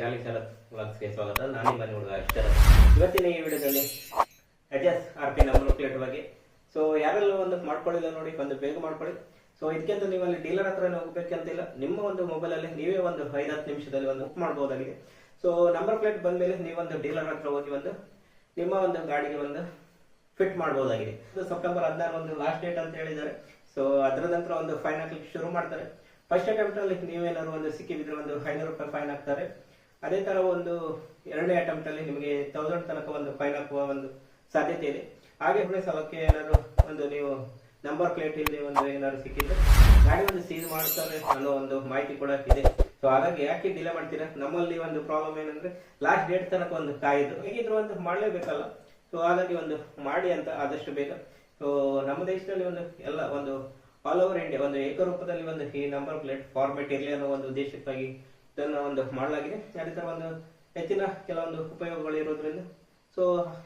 ಜಾಲಿ ಶರತ್ ವ್ಲಾಗ್ಸ್ಗೆ ಸ್ವಾಗತ. ನಾನು ನಿಮ್ಮ ಹುಡುಗ ಶರತ್. ಇವತ್ತಿನ ಈ ವಿಡಿಯೋದಲ್ಲಿ S R P number plate ಬಗ್ಗೆ. ಸೊ ಯಾರೆಲ್ಲ ಒಂದು ಮಾಡ್ಕೊಳ್ಳಿಲ್ಲ ನೋಡಿ, ಒಂದು ಬೇಗ ಮಾಡ್ಕೊಳ್ಳಿ. ಸೊ ಇದಕ್ಕಿಂತ ನೀವು ಅಲ್ಲಿ ಡೀಲರ್ ಹತ್ರ ಹೋಗ್ಬೇಕಂತಿಲ್ಲ. ನಿಮ್ಮ ಒಂದು ಮೊಬೈಲ್ ಅಲ್ಲಿ ನೀವೇ ಒಂದು ಐದು ಹತ್ತು ನಿಮಿಷದಲ್ಲಿ ಒಂದು ಬುಕ್ ಮಾಡಬಹುದಾಗಿದೆ ಸೊ ನಂಬರ್ ಪ್ಲೇಟ್ ಬಂದ್ಮೇಲೆ ನೀವೊಂದು ಡೀಲರ್ ಹತ್ರ ಹೋಗಿ ಒಂದು ನಿಮ್ಮ ಒಂದು ಗಾಡಿಗೆ ಒಂದು ಫಿಟ್ ಮಾಡಬಹುದಾಗಿದೆ ಸೆಪ್ಟೆಂಬರ್ ಹದಿನಾರು ಒಂದು ಲಾಸ್ಟ್ ಡೇಟ್ ಅಂತ ಹೇಳಿದ್ದಾರೆ. ಸೊ ಅದರ ನಂತರ ಒಂದು ಫೈನ್ ಹಾಕ್ಲಿಕ್ಕೆ ಶುರು ಮಾಡ್ತಾರೆ. ಫಸ್ಟ್ ಅಟೆಂಪ್ಟ್ ಅಲ್ಲಿ ನೀವೇನಾದ್ರು ಒಂದು ಸಿಕ್ಕಿದ್ರೆ ಒಂದು ಐನೂರು ರೂಪಾಯಿ ಫೈನ್ ಹಾಕ್ತಾರೆ ಅದೇ ತರ ಒಂದು ಎರಡನೇ ಅಟೆಂಪ್ಟ್ ಅಲ್ಲಿ ನಿಮಗೆ ತೌಸಂಡ್ ತನಕ ಒಂದು ಫೈನ್ ಹಾಕುವ ಒಂದು ಸಾಧ್ಯತೆ ಇದೆ. ಹಾಗೆ ಮೂರನೇ ಸಲಕ್ಕೆ ಏನಾದ್ರು ಒಂದು ನೀವು ನಂಬರ್ ಪ್ಲೇಟ್ ಇಲ್ಲಿ ಒಂದು ಏನಾದ್ರು ಸಿಕ್ಕಿದ್ರೆ ಗಾಡಿ ಒಂದು ಸೀಲ್ ಮಾಡ್ತಾರೆ ಅನ್ನೋ ಒಂದು ಮಾಹಿತಿ ಕೂಡ ಇದೆ. ಸೊ ಹಾಗಾಗಿ ಯಾಕೆ ಡಿಲೇ ಮಾಡ್ತೀರಾ? ನಮ್ಮಲ್ಲಿ ಒಂದು ಪ್ರಾಬ್ಲಮ್ ಏನಂದ್ರೆ ಲಾಸ್ಟ್ ಡೇಟ್ ತನಕ ಒಂದು ಕಾಯಿದ್ರು. ಹೇಗಿದ್ರು ಒಂದು ಮಾಡಲೇಬೇಕಲ್ಲ. ಸೊ ಹಾಗಾಗಿ ಒಂದು ಮಾಡಿ ಅಂತ ಆದಷ್ಟು ಬೇಗ. ಸೊ ನಮ್ಮ ದೇಶದಲ್ಲಿ ಒಂದು ಎಲ್ಲ ಒಂದು ಆಲ್ ಓವರ್ ಇಂಡಿಯಾ ಒಂದು ಏಕರೂಪದಲ್ಲಿ ಒಂದು ಈ ನಂಬರ್ ಪ್ಲೇಟ್ ಫಾರ್ಮೆಟ್ ಇರಲಿ ಅನ್ನೋ ಒಂದು ಉದ್ದೇಶಕ್ಕಾಗಿ ಇದನ್ನ ಒಂದು ಮಾಡಲಾಗಿದೆ. ಅದೇ ಥರ ಒಂದು ಹೆಚ್ಚಿನ ಕೆಲವೊಂದು ಉಪಯೋಗಗಳು ಇರೋದ್ರಿಂದ. ಸೊ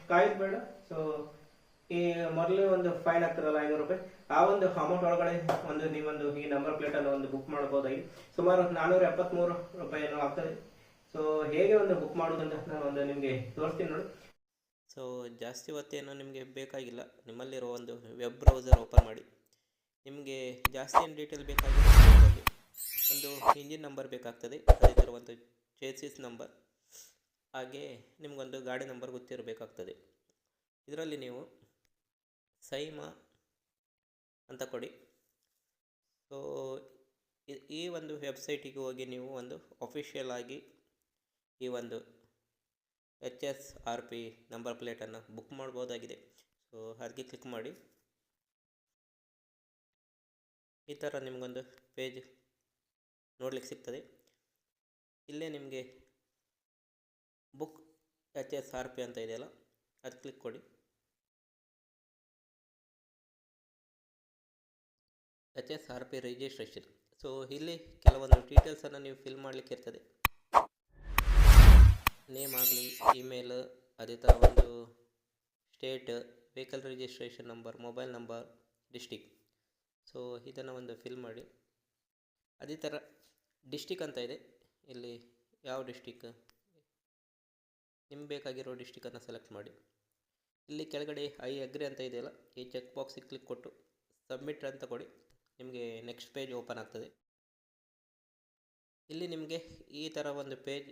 ಕಾಯೋದು ಬೇಡ. ಸೊ ಈ ಮೊದಲೇ ಒಂದು ಫೈನ್ ಆಗ್ತಾರಲ್ಲ ಐನೂರು ರೂಪಾಯಿ. ಆ ಒಂದು ಅಮೌಂಟ್ ಒಳಗಡೆ ಒಂದು ನೀವೊಂದು ಈ ನಂಬರ್ ಪ್ಲೇಟ್ ಅನ್ನು ಒಂದು ಬುಕ್ ಮಾಡ್ಬೋದಾಗಿ ಸುಮಾರು ನಾನೂರ ಎಪ್ಪತ್ಮೂರು ರೂಪಾಯಿ ಏನೋ ಆಗ್ತದೆ. ಸೊ ಹೇಗೆ ಒಂದು ಬುಕ್ ಮಾಡೋದಂತ ನಾನು ಒಂದು ನಿಮಗೆ ತೋರಿಸ್ತೀನಿ ನೋಡಿ. ಸೊ ಜಾಸ್ತಿ ಹೊತ್ತೇನು ನಿಮಗೆ ಬೇಕಾಗಿಲ್ಲ. ನಿಮ್ಮಲ್ಲಿರೋ ಒಂದು ವೆಬ್ ಬ್ರೌಸರ್ ಓಪನ್ ಮಾಡಿ. ನಿಮಗೆ ಜಾಸ್ತಿ ಏನು ಡೀಟೇಲ್ ಬೇಕಾಗಿಲ್ಲ. ಒಂದು ಇಂಜಿನ್ ನಂಬರ್ ಬೇಕಾಗ್ತದೆ. ಅದೇ ಥರ ಒಂದು ಚೇಸಿಸ್ ನಂಬರ್ ಹಾಗೆ ನಿಮಗೊಂದು ಗಾಡಿ ನಂಬರ್ ಗೊತ್ತಿರಬೇಕಾಗ್ತದೆ. ಇದರಲ್ಲಿ ನೀವು ಸೈಮಾ ಅಂತ ಕೊಡಿ. ಸೊ ಈ ಒಂದು ವೆಬ್ಸೈಟಿಗೆ ಹೋಗಿ ನೀವು ಒಂದು ಅಫಿಷಿಯಲ್ ಆಗಿ ಈ ಒಂದು H S R P number ಪ್ಲೇಟನ್ನು book ಮಾಡ್ಬೋದಾಗಿದೆ. ಸೊ ಅದಕ್ಕೆ ಕ್ಲಿಕ್ ಮಾಡಿ. ಈ ಥರ ನಿಮಗೊಂದು ಪೇಜ್ ನೋಡ್ಲಿಕ್ಕೆ ಸಿಗ್ತದೆ. ಇಲ್ಲೇ ನಿಮಗೆ book H S R P ಅಂತ ಇದೆಯಲ್ಲ, ಅದು ಕ್ಲಿಕ್ ಕೊಡಿ. H S R P registration so ಇಲ್ಲಿ ಕೆಲವೊಂದು ಡೀಟೇಲ್ಸನ್ನು ನೀವು ಫಿಲ್ ಮಾಡಲಿಕ್ಕೆ ಇರ್ತದೆ. ನೇಮ್ ಆಗಲಿ ಇಮೇಲ್ ಅದೇ ಥರ ಒಂದು state vehicle registration number mobile number district so ಇದನ್ನು ಒಂದು ಫಿಲ್ ಮಾಡಿ. ಅದೇ ಥರ ಡಿಸ್ಟಿಕ್ ಅಂತ ಇದೆ. ಇಲ್ಲಿ ಯಾವ ಡಿಸ್ಟಿಕ್ ನಿಮ್ಗೆ ಬೇಕಾಗಿರೋ ಡಿಸ್ಟಿಕನ್ನು ಸೆಲೆಕ್ಟ್ ಮಾಡಿ. ಇಲ್ಲಿ ಕೆಳಗಡೆ ಐ ಅಗ್ರಿ ಅಂತ ಇದೆಯಲ್ಲ, ಈ ಚೆಕ್ ಬಾಕ್ಸಿಗೆ ಕ್ಲಿಕ್ ಕೊಟ್ಟು ಸಬ್ಮಿಟ್ ಅಂತ ಕೊಡಿ ನಿಮಗೆ ನೆಕ್ಸ್ಟ್ ಪೇಜ್ ಓಪನ್ ಆಗ್ತದೆ. ಇಲ್ಲಿ ನಿಮಗೆ ಈ ಥರ ಒಂದು ಪೇಜ್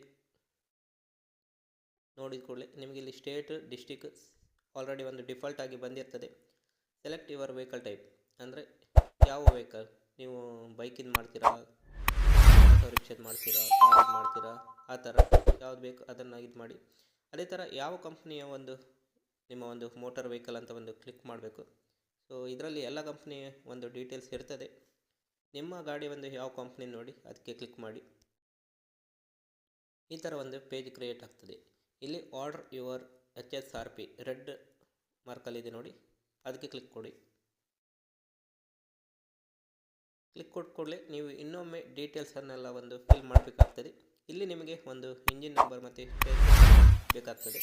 ನೋಡಿದ ಕೂಡಲೇ ನಿಮಗೆ ಇಲ್ಲಿ ಸ್ಟೇಟ್ ಡಿಸ್ಟಿಕ್ ಆಲ್ರೆಡಿ ಒಂದು ಡಿಫಾಲ್ಟ್ ಆಗಿ ಬಂದಿರ್ತದೆ. ಸೆಲೆಕ್ಟ್ ಯುವರ್ ವೆಹಿಕಲ್ ಟೈಪ್ ಅಂದರೆ ಯಾವ ವೆಹಿಕಲ್ ನೀವು ಬೈಕಿಂದ ಮಾಡ್ತೀರಾ? ಆಟೋ ಮಾಡ್ತೀರಾ ಕಾರ್ ಮಾಡ್ತೀರಾ, ಆ ಥರ ಯಾವ್ದು ಬೇಕು ಅದನ್ನು ಇದು ಮಾಡಿ. ಅದೇ ಥರ ಯಾವ ಕಂಪ್ನಿಯ ಒಂದು ನಿಮ್ಮ ಒಂದು ಮೋಟಾರ್ ವೆಹಿಕಲ್ ಅಂತ ಒಂದು ಕ್ಲಿಕ್ ಮಾಡಬೇಕು. ಸೊ, ಇದರಲ್ಲಿ ಎಲ್ಲ ಕಂಪ್ನಿ ಒಂದು ಡೀಟೇಲ್ಸ್ ಇರ್ತದೆ. ನಿಮ್ಮ ಗಾಡಿ ಒಂದು ಯಾವ ಕಂಪ್ನಿ ನೋಡಿ ಅದಕ್ಕೆ ಕ್ಲಿಕ್ ಮಾಡಿ. ಈ ಥರ ಒಂದು ಪೇಜ್ ಕ್ರಿಯೇಟ್ ಆಗ್ತದೆ. ಇಲ್ಲಿ order your H S R P red ಮಾರ್ಕಲ್ಲಿದೆ ನೋಡಿ. ಅದಕ್ಕೆ ಕ್ಲಿಕ್ ಕೊಡಿ. ಕ್ಲಿಕ್ ಕೊಟ್ಟ ಕೂಡಲೇ ನೀವು ಇನ್ನೊಮ್ಮೆ ಡೀಟೇಲ್ಸನ್ನೆಲ್ಲ ಒಂದು ಫಿಲ್ ಮಾಡಬೇಕಾಗ್ತದೆ. ಇಲ್ಲಿ ನಿಮಗೆ ಒಂದು ಇಂಜಿನ್ ನಂಬರ್ ಮತ್ತು ಬೇಕಾಗ್ತದೆ.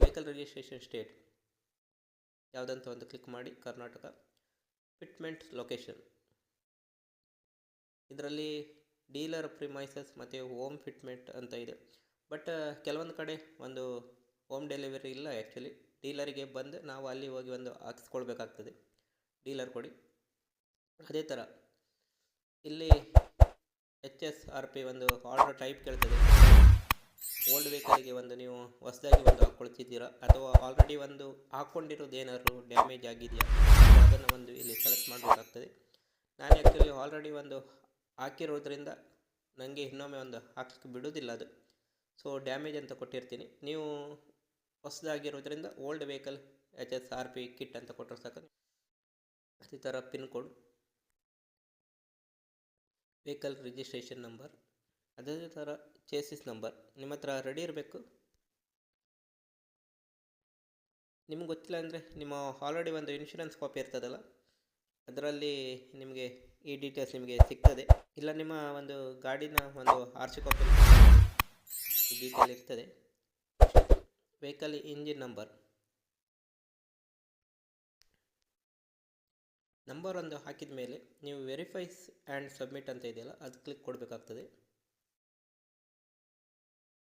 ವೆಹಿಕಲ್ ರಿಜಿಸ್ಟ್ರೇಷನ್ ಸ್ಟೇಟ್ ಯಾವುದಂತ ಒಂದು ಕ್ಲಿಕ್ ಮಾಡಿ ಕರ್ನಾಟಕ ಫಿಟ್ಮೆಂಟ್ ಲೊಕೇಶನ್ ಇದರಲ್ಲಿ ಡೀಲರ್ ಪ್ರಿಮೈಸಸ್ ಮತ್ತು ಹೋಮ್ ಫಿಟ್ಮೆಂಟ್ ಅಂತ ಇದೆ. ಬಟ್ ಕೆಲವೊಂದು ಕಡೆ ಒಂದು ಹೋಮ್ ಡೆಲಿವರಿ ಇಲ್ಲ ಆ್ಯಕ್ಚುಲಿ ಡೀಲರಿಗೆ ಬಂದು ನಾವು ಅಲ್ಲಿ ಹೋಗಿ ಒಂದು ಹಾಕಿಸ್ಕೊಳ್ಬೇಕಾಗ್ತದೆ. ಡೀಲರ್ ಕೊಡಿ. ಅದೇ ಥರ. ಇಲ್ಲಿ ಎಚ್ ಎಸ್ ಆರ್ ಪಿ ಒಂದು ಆರ್ಡರ್ ಟೈಪ್ ಕೇಳ್ತದೆ. ಓಲ್ಡ್ ವೆಹಿಕಲ್ಗೆ ಒಂದು ನೀವು ಹೊಸದಾಗಿ ಒಂದು ಹಾಕ್ಕೊಳ್ತಿದ್ದೀರಾ? ಅಥವಾ ಆಲ್ರೆಡಿ ಒಂದು ಹಾಕ್ಕೊಂಡಿರೋದು ಏನಾದರೂ ಡ್ಯಾಮೇಜ್ ಆಗಿದೆಯಾ? ಅದನ್ನು ಒಂದು ಇಲ್ಲಿ ಸೆಲೆಕ್ಟ್ ಮಾಡಬೇಕಾಗ್ತದೆ. ನಾನು ಆ್ಯಕ್ಚುಲಿ ಆಲ್ರೆಡಿ ಒಂದು ಹಾಕಿರೋದ್ರಿಂದ ನನಗೆ ಇನ್ನೊಮ್ಮೆ ಒಂದು ಹಾಕಲಿಕ್ಕೆ ಬಿಡೋದಿಲ್ಲ ಅದು. ಸೊ ಡ್ಯಾಮೇಜ್ ಅಂತ ಕೊಟ್ಟಿರ್ತೀನಿ. ನೀವು ಹೊಸದಾಗಿರೋದ್ರಿಂದ old vehicle H S R P kit ಅಂತ ಕೊಟ್ಟರೆ ಸಾಕು. ಅದೇ ಥರ pin code vehicle registration number, ಅದೇ ಥರ ಚೇಸಿಸ್ ನಂಬರ್, ನಿಮ್ಮ ಹತ್ರ ರೆಡಿ ಇರಬೇಕು. ನಿಮ್ಗೆ ಗೊತ್ತಿಲ್ಲ ಅಂದರೆ ನಿಮ್ಮ ಆಲ್ರೆಡಿ ಒಂದು ಇನ್ಶೂರೆನ್ಸ್ ಕಾಪಿ ಇರ್ತದಲ್ಲ, ಅದರಲ್ಲಿ ನಿಮಗೆ ಈ ಡೀಟೇಲ್ಸ್ ನಿಮಗೆ ಸಿಗ್ತದೆ. ಇಲ್ಲ ನಿಮ್ಮ ಒಂದು ಗಾಡಿನ ಒಂದು ಆರ್ ಸಿ ಕಾಪಿ ಡೀಟೇಲ್ ಇರ್ತದೆ. ವೆಹಿಕಲ್ ಇಂಜಿನ್ ನಂಬರ್ ನಂಬರ್ ಒಂದು ಹಾಕಿದ ಮೇಲೆ ನೀವು ವೆರಿಫೈಸ್ ಆ್ಯಂಡ್ ಸಬ್ಮಿಟ್ ಅಂತ ಇದೆಯಲ್ಲ, ಅದು ಕ್ಲಿಕ್ ಕೊಡಬೇಕಾಗ್ತದೆ.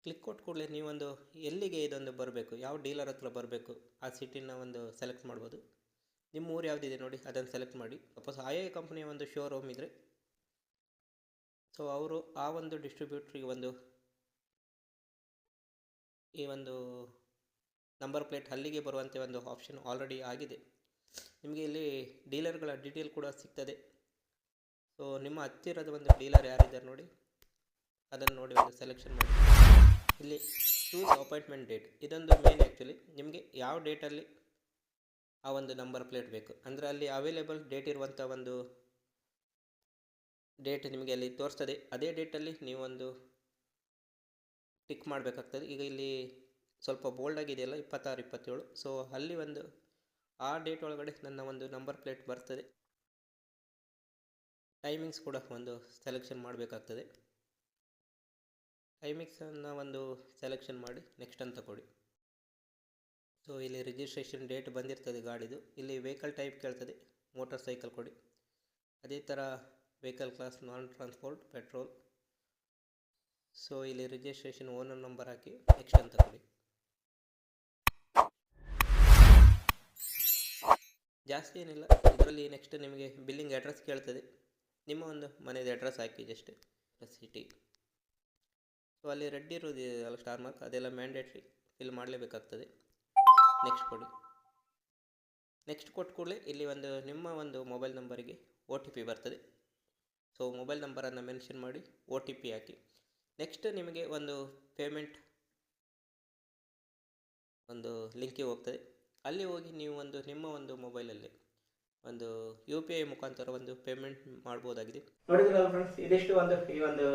ಕ್ಲಿಕ್ ಕೊಟ್ಟ ಕೂಡಲೇ ನೀವೊಂದು ಎಲ್ಲಿಗೆ ಇದೊಂದು ಬರಬೇಕು, ಯಾವ ಡೀಲರ್ ಹತ್ರ ಬರಬೇಕು, ಆ ಸಿಟಿನ ಒಂದು ಸೆಲೆಕ್ಟ್ ಮಾಡ್ಬೋದು. ನಿಮ್ಮ ಊರು ಯಾವುದಿದೆ ನೋಡಿ, ಅದನ್ನು ಸೆಲೆಕ್ಟ್ ಮಾಡಿ. ವಾಪಸ್ ಆಯಾ ಕಂಪ್ನಿಯ ಒಂದು ಶೋರೂಮ್ ಇದ್ದರೆ ಸೊ ಅವರು ಆ ಒಂದು ಡಿಸ್ಟ್ರಿಬ್ಯೂಟ್ರಿಗೆ ಒಂದು, ಈ ಒಂದು ನಂಬರ್ ಪ್ಲೇಟ್ ಅಲ್ಲಿಗೆ ಬರುವಂತೆ ಒಂದು ಆಪ್ಷನ್ ಆಲ್ರೆಡಿ ಆಗಿದೆ. ನಿಮಗೆ ಇಲ್ಲಿ ಡೀಲರ್ಗಳ ಡೀಟೇಲ್ ಕೂಡ ಸಿಗ್ತದೆ. ಸೊ ನಿಮ್ಮ ಹತ್ತಿರದ ಒಂದು ಡೀಲರ್ ಯಾರಿದ್ದಾರೆ ನೋಡಿ. ಅದನ್ನು ನೋಡಿ ಒಂದು ಸೆಲೆಕ್ಷನ್ ಮಾಡಿ. ಇಲ್ಲಿ ಚೂಸ್ ಅಪಾಯಿಂಟ್ಮೆಂಟ್ ಡೇಟ್ ಇದೊಂದು ಮೇನ್ ಆ್ಯಕ್ಚುಲಿ ನಿಮಗೆ ಯಾವ ಡೇಟಲ್ಲಿ ಆ ಒಂದು ನಂಬರ್ ಪ್ಲೇಟ್ ಬೇಕು. ಅಂದರೆ ಅಲ್ಲಿ ಅವೈಲೇಬಲ್ ಡೇಟ್ ಇರುವಂಥ ಒಂದು ಡೇಟ್ ನಿಮಗೆ ಅಲ್ಲಿ ತೋರಿಸ್ತದೆ. ಅದೇ ಡೇಟಲ್ಲಿ ನೀವೊಂದು ಟಿಕ್ ಮಾಡಬೇಕಾಗ್ತದೆ. ಈಗ ಇಲ್ಲಿ ಸ್ವಲ್ಪ ಬೋಲ್ಡ್ ಆಗಿದೆಯಲ್ಲ ಇಪ್ಪತ್ತಾರು, ಇಪ್ಪತ್ತೇಳು. ಸೊ ಅಲ್ಲಿ ಒಂದು ಆ ಡೇಟ್ ಒಳಗಡೆ ನನ್ನ ಒಂದು ನಂಬರ್ ಪ್ಲೇಟ್ ಬರ್ತದೆ. ಟೈಮಿಂಗ್ಸ್ ಕೂಡ ಒಂದು ಸೆಲೆಕ್ಷನ್ ಮಾಡಬೇಕಾಗ್ತದೆ. ಟೈಮಿಂಗ್ಸನ್ನು ಒಂದು ಸೆಲೆಕ್ಷನ್ ಮಾಡಿ ನೆಕ್ಸ್ಟ್ ಅಂತ ಕೊಡಿ. ಸೊ ಇಲ್ಲಿ ರಿಜಿಸ್ಟ್ರೇಷನ್ ಡೇಟ್ ಬಂದಿರ್ತದೆ ಗಾಡಿದು. ಇಲ್ಲಿ ವೆಹಿಕಲ್ ಟೈಪ್ ಕೇಳ್ತದೆ ಮೋಟರ್ ಸೈಕಲ್ ಕೊಡಿ. ಅದೇ ಥರ vehicle class non transport petrol so ಇಲ್ಲಿ ರಿಜಿಸ್ಟ್ರೇಷನ್ ಓನರ್ ನಂಬರ್ ಹಾಕಿ ನೆಕ್ಸ್ಟ್ ಅಂತ ಕೊಡಿ. ಜಾಸ್ತಿ ಏನಿಲ್ಲ. ಇದರಲ್ಲಿ ನೆಕ್ಸ್ಟ್ ನಿಮಗೆ ಬಿಲ್ಲಿಂಗ್ ಅಡ್ರೆಸ್ ಕೇಳ್ತದೆ. ನಿಮ್ಮ ಒಂದು ಮನೆಯದು ಅಡ್ರೆಸ್ ಹಾಕಿ ಜಸ್ಟ್ ಸಿಟಿ ಸೊ ಅಲ್ಲಿ ರೆಡ್ ಇರೋದು ಅಲ್ಲ ಸ್ಟಾರ್ ಮಾರ್ಕ್ ಅದೆಲ್ಲ ಮ್ಯಾಂಡೇಟ್ರಿ ಫಿಲ್ ಮಾಡಲೇಬೇಕಾಗ್ತದೆ. ನೆಕ್ಸ್ಟ್ ಕೊಡಿ. ನೆಕ್ಸ್ಟ್ ಕೊಟ್ಟ ಕೂಡಲೇ ಇಲ್ಲಿ ಒಂದು, ನಿಮ್ಮ ಒಂದು ಮೊಬೈಲ್ ನಂಬರಿಗೆ ಒ ಟಿ ಪಿ ಬರ್ತದೆ. ಸೊ ಮೊಬೈಲ್ ನಂಬರನ್ನು ಮೆನ್ಷನ್ ಮಾಡಿ ಒ ಟಿ ಪಿ ಹಾಕಿ. ನೆಕ್ಸ್ಟ್ ನಿಮಗೆ ಒಂದು ಪೇಮೆಂಟ್ ಒಂದು ಲಿಂಕಿಗೆ ಹೋಗ್ತದೆ. ಅಲ್ಲಿ ಹೋಗಿ ನೀವು ಒಂದು ನಿಮ್ಮ ಒಂದು ಮೊಬೈಲಲ್ಲಿ ಒಂದು ಯು ಪಿ ಐ ಮುಖಾಂತರ ಒಂದು ಪೇಮೆಂಟ್ ಮಾಡ್ಬೋದಾಗಿದೆ. ನೋಡಿದ್ರಲ್ಲ ಫ್ರೆಂಡ್ಸ್ ಇದಿಷ್ಟು ಒಂದು ಈ ಒಂದು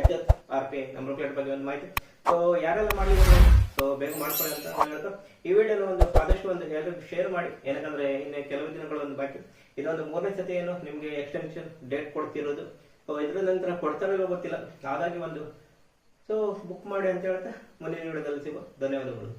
H S R P number plate ಬಗ್ಗೆ ಒಂದು ಮಾಹಿತಿ. ಸೊ ಯಾರೆಲ್ಲ ಮಾಡಲಿಲ್ಲ ಸೊ ಬೇಗ ಮಾಡ್ಕೊಳ್ಳಿ ಅಂತ ಹೇಳ್ತಾ ಈ ವಿಡಿಯೋ ಒಂದು ಆದಷ್ಟು ಒಂದು ಎಲ್ಲರಿಗೂ ಶೇರ್ ಮಾಡಿ. ಏನಕ್ಕಂದ್ರೆ ಇನ್ನು ಕೆಲವು ದಿನಗಳು ಒಂದು ಬಾಕಿ. ಇದೊಂದು ಮೂರನೇ ಸತಿ ಏನು ನಿಮಗೆ ಎಕ್ಸ್ಟೆನ್ಷನ್ ಡೇಟ್ ಕೊಡ್ತಿರೋದು. ಸೊ ಇದ್ರ ನಂತರ ಕೊಡ್ತಾರೋ ಗೊತ್ತಿಲ್ಲ. ಹಾಗಾಗಿ ಒಂದು. ಸೊ ಬುಕ್ ಮಾಡಿ ಅಂತ ಹೇಳ್ತಾ ಮುಂದಿನ ವಿಡಿಯೋದಲ್ಲಿ ಸಿಗೋ ಧನ್ಯವಾದಗಳು.